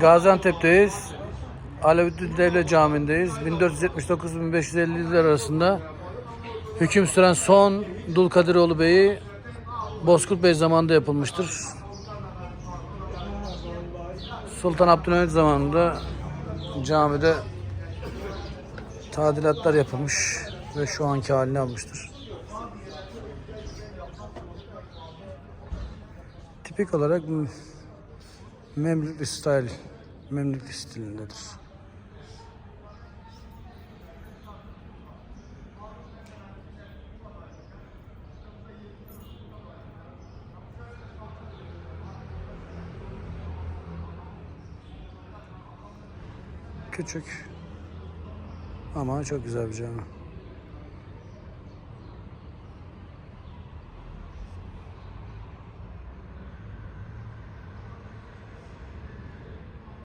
Gaziantep'teyiz. Aleviddin Devlet Camii'ndeyiz. 1479-1550'ler arasında hüküm süren son Dulkadiroğlu Bey'i Bozkurt Bey zamanında yapılmıştır. Sultan Abdülhamit zamanında camide tadilatlar yapılmış ve şu anki halini almıştır. Tipik olarak Memlükli style, Memlükli stilindedir. Küçük ama çok güzel bir cami.